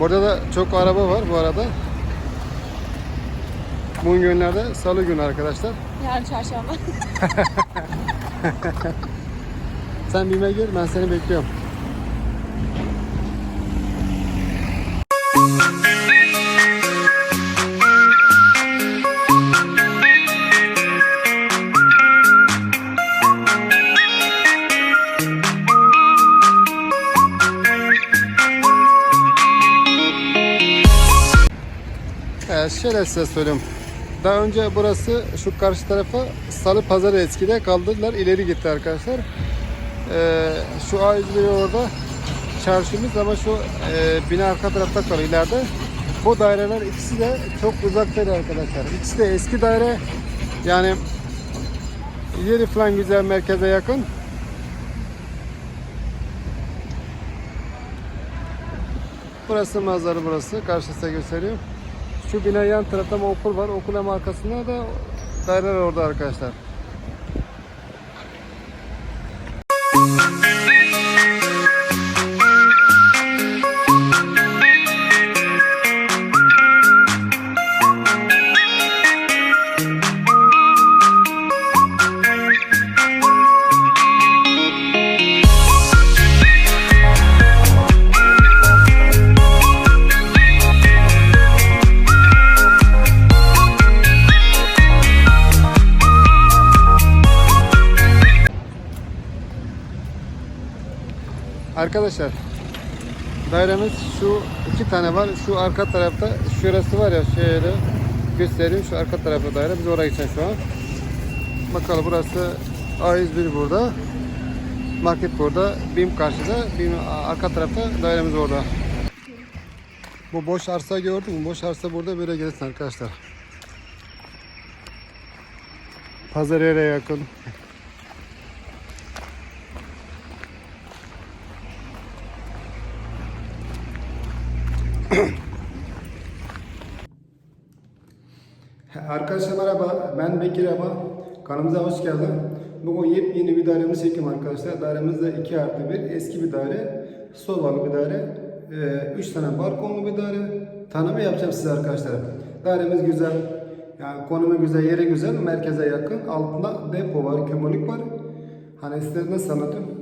Burada da çok araba var bu arada. Bugün günlerde salı günü arkadaşlar. Yarın çarşamba. Sen BİM'e gir ben seni bekliyorum. Şöyle size söyleyeyim. Daha önce burası şu karşı tarafa Salı Pazarı eskide kaldırdılar. ileri gitti arkadaşlar. Ee, şu A101 orada çarşımız ama şu e, bina arka tarafta kalıyor ileride. Bu daireler ikisi de çok uzaktaydı arkadaşlar. İkisi de eski daire. Yani yeri falan güzel merkeze yakın. Burası manzara burası. Karşısında gösteriyor. Şu bina yan tarafta okul var. Okul hem arkasında da daireler orada arkadaşlar. Arkadaşlar dairemiz şu iki tane var. Şu arka tarafta şurası var ya şöyle göstereyim. Şu arka tarafta daire. Biz oraya gideceğiz şu an. Bakalım burası A101 burada. Market burada. BİM karşıda. BİM arka tarafta dairemiz orada. Bu boş arsa gördün mü? Boş arsa burada böyle gelirsin arkadaşlar. Pazar yere yakın. Arkadaşlar merhaba, ben Bekir Aba. Kanalımıza hoş geldin. Bugün yepyeni bir dairemizi çekim arkadaşlar. Dairemiz de 2 artı 1, eski bir daire. Sobalı bir daire. 3 tane balkonlu bir daire. Tanımı yapacağım size arkadaşlar. Dairemiz güzel. Yani konumu güzel, yeri güzel, merkeze yakın. Altında depo var, kömürlük var. Hani size nasıl anlatayım?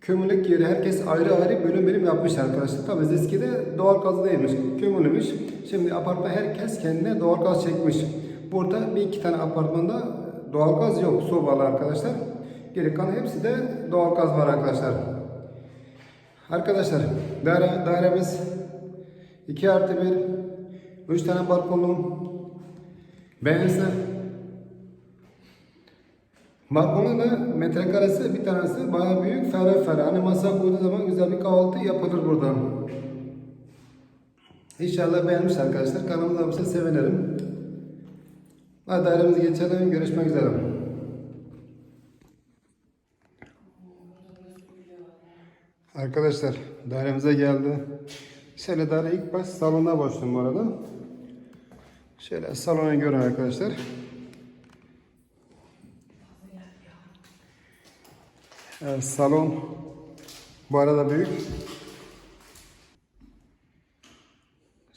Kömürlük yeri herkes ayrı ayrı bölüm bölüm yapmış arkadaşlar. Tabii eskide doğal gaz değilmiş, kömürlüymüş. Şimdi apartman herkes kendine doğal gaz çekmiş. Burada bir iki tane apartmanda doğal gaz yok, sobalı arkadaşlar. Geri kalan hepsi de doğal gaz var arkadaşlar. Arkadaşlar daire, dairemiz 2 artı 1, 3 tane balkonlu. Beğenirse Balkonun da metrekaresi bir tanesi bayağı büyük, ferah ferah. Hani masa koyduğu zaman güzel bir kahvaltı yapılır burada. İnşallah beğenmiş arkadaşlar. Kanalımıza abone sevinirim. Hadi dairemize geçelim. Görüşmek üzere. Arkadaşlar dairemize geldi. Şöyle daire ilk baş salona başladım bu arada. Şöyle salonu görün arkadaşlar. Evet, salon bu arada büyük.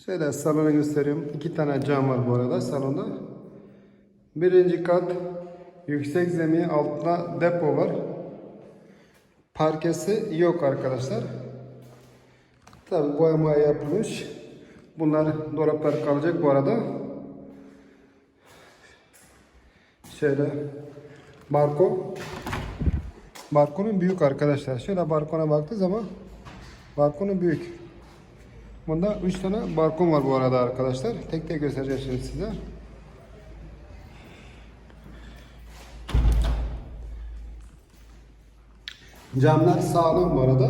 Şöyle salonu göstereyim. İki tane cam var bu arada salonda. Birinci kat yüksek zemin altında depo var. Parkesi yok arkadaşlar. Tabi boyama yapılmış. Bunlar dolaplar kalacak bu arada. Şöyle balkon. Balkonun büyük arkadaşlar. Şöyle balkona baktığı zaman balkonun büyük. Bunda 3 tane balkon var bu arada arkadaşlar. Tek tek göstereceğim şimdi size. Camlar sağlam bu arada.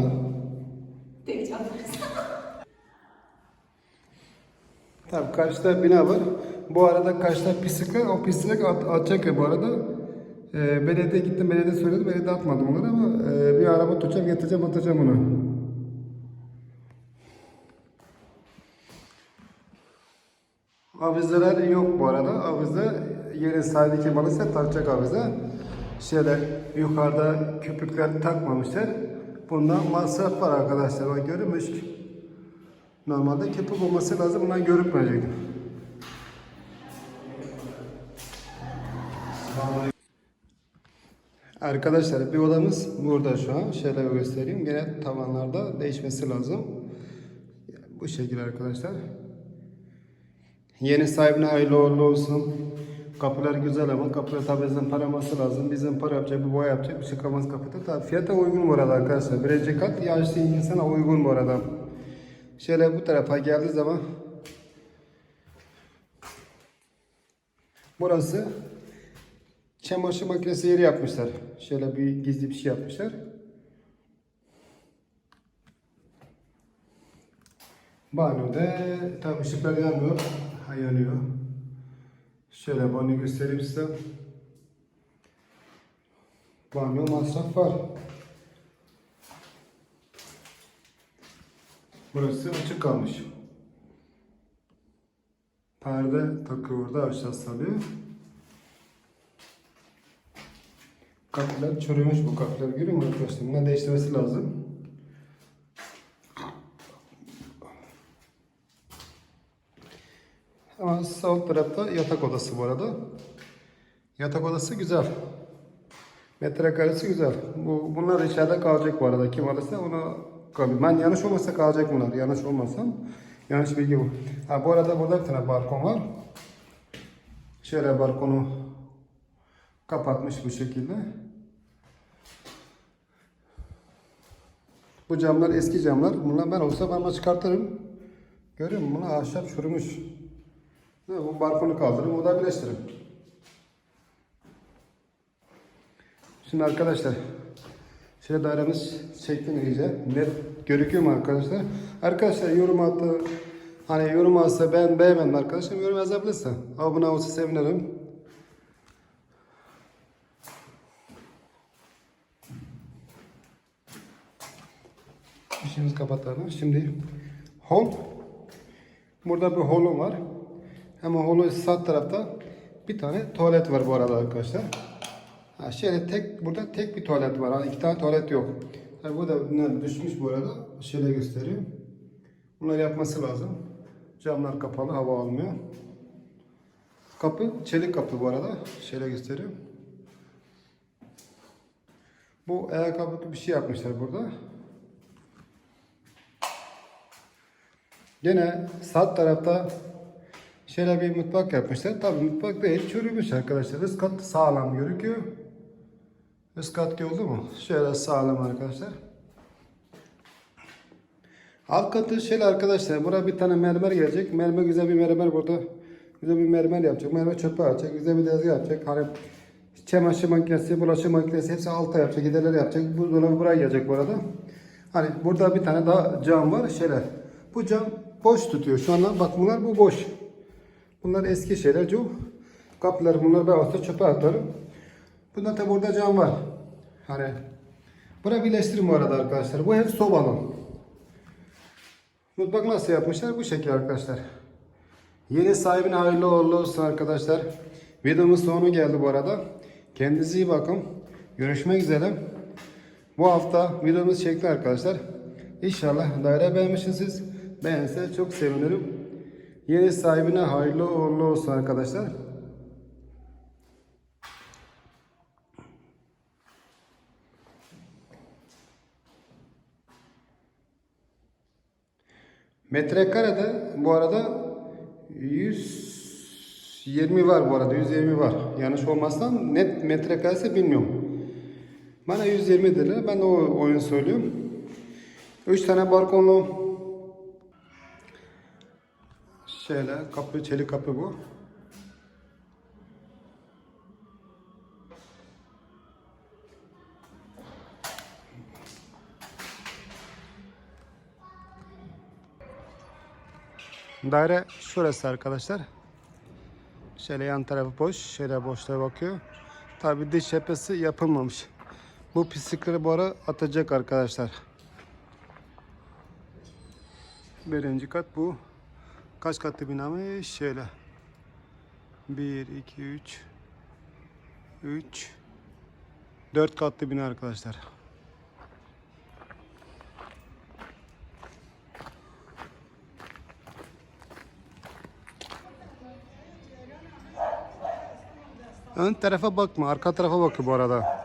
Tabii karşıda bina var. Bu arada karşıda pislik var. O pislik at, atacak bu arada. Ee, belediye gittim, belediye söyledi, belediye atmadım onları ama e, bir araba tutacağım, getireceğim, atacağım onu. Avizeler yok bu arada. Avize yerin sahildeki balıksa takacak avize. Şöyle yukarıda köpükler takmamışlar. Bundan masraf var arkadaşlar. O görmüş. Normalde kepik olması lazım. Bundan görünmeyecek. Arkadaşlar bir odamız burada şu an. Şöyle bir göstereyim. Gene tavanlarda değişmesi lazım. Bu şekilde arkadaşlar. Yeni sahibine hayırlı uğurlu olsun. Kapılar güzel ama kapılar tabi zımparaması lazım. Bir zımpara yapacak, bir boya yapacak, bir çıkamaz kapıda. Tabi fiyata uygun bu arada arkadaşlar. Birinci kat yaşlı insana uygun bu arada. Şöyle bu tarafa geldiği zaman burası çamaşır makinesi yeri yapmışlar. Şöyle bir gizli bir şey yapmışlar. Banyoda tabi ışıklar yanmıyor. Yanıyor. Şöyle banyo göstereyim size. Banyo masraf var. Burası açık kalmış. Perde takıyor orada aşağı salıyor. Kapılar çürümüş bu kapılar görüyor musun arkadaşlar? Bunları değiştirmesi lazım. Ama sol tarafta yatak odası bu arada. Yatak odası güzel. Metrekaresi güzel. Bu, bunlar içeride kalacak bu arada. Kim alırsa ona kalıyor. Ben yanlış olmasa kalacak bunlar. Yanlış olmasam. Yanlış bilgi bu. Ha, bu arada burada bir tane balkon var. Şöyle balkonu kapatmış bu şekilde. Bu camlar eski camlar. Bunlar ben olsa ben bunu çıkartırım. Görüyor musun? Bunlar ahşap çürümüş. Bu balkonu kaldırırım, o da birleştiririm. Şimdi arkadaşlar, şöyle dairemiz şeklini iyice net görüküyor mu arkadaşlar? Arkadaşlar yorum attı, hani yorum alsa ben beğenmedim arkadaşlar, yorum yazabilirse abone olsa sevinirim. İşimizi kapatalım. Şimdi hol. Burada bir holum var. Hemen holun sağ tarafta bir tane tuvalet var bu arada arkadaşlar. Ha şöyle tek burada tek bir tuvalet var. Hani iki tane tuvalet yok. Yani bu da düşmüş bu arada. Şöyle göstereyim. Bunlar yapması lazım. Camlar kapalı, hava almıyor. Kapı çelik kapı bu arada. Şöyle göstereyim. Bu ayakkabı bir şey yapmışlar burada. Gene sağ tarafta şöyle bir mutfak yapmışlar. Tabii mutfak değil, çürümüş arkadaşlar. Üst kat sağlam gözüküyor. Üst kat gördü mü? Şöyle sağlam arkadaşlar. Alt katı şöyle arkadaşlar. Buraya bir tane mermer gelecek. Mermer güzel bir mermer burada. Güzel bir mermer yapacak. Mermer çöpe atacak. Güzel bir tezgah yapacak. Hani çamaşır makinesi, bulaşık makinesi hepsi alta yapacak. Giderler yapacak. Buzdolabı buraya gelecek bu arada. Hani burada bir tane daha cam var. Şöyle. Bu cam boş tutuyor. Şu anda bak bunlar bu boş. Bunlar eski şeyler. Çok kapılar bunlar ben olsa çöpe atarım. Bunda tabi burada cam var. Hani buraya birleştirin bu arada arkadaşlar. Bu hep sobalı. Mutfak nasıl yapmışlar? Bu şekil arkadaşlar. Yeni sahibine hayırlı olsun arkadaşlar. Videomuz sonu geldi bu arada. Kendinize iyi bakın. Görüşmek üzere. Bu hafta videomuz çekti arkadaşlar. İnşallah daire beğenmişsiniz. Beğense çok sevinirim. Yeni sahibine hayırlı uğurlu olsun arkadaşlar. Metrekarede bu arada 120 var bu arada 120 var. Yanlış olmazsam net metrekaresi bilmiyorum. Bana 120 dediler. Ben de o oyun söylüyorum. 3 tane balkonlu şöyle kapı çelik kapı bu. Daire şurası arkadaşlar. Şöyle yan tarafı boş. Şöyle boşluğa bakıyor. Tabi dış cephesi yapılmamış. Bu pislikleri bu ara atacak arkadaşlar. Birinci kat bu. Kaç katlı binamı? Şöyle. 1, 2, 3, 3, 4 katlı bina arkadaşlar. Ön tarafa bakma, arka tarafa bakıyor bu arada.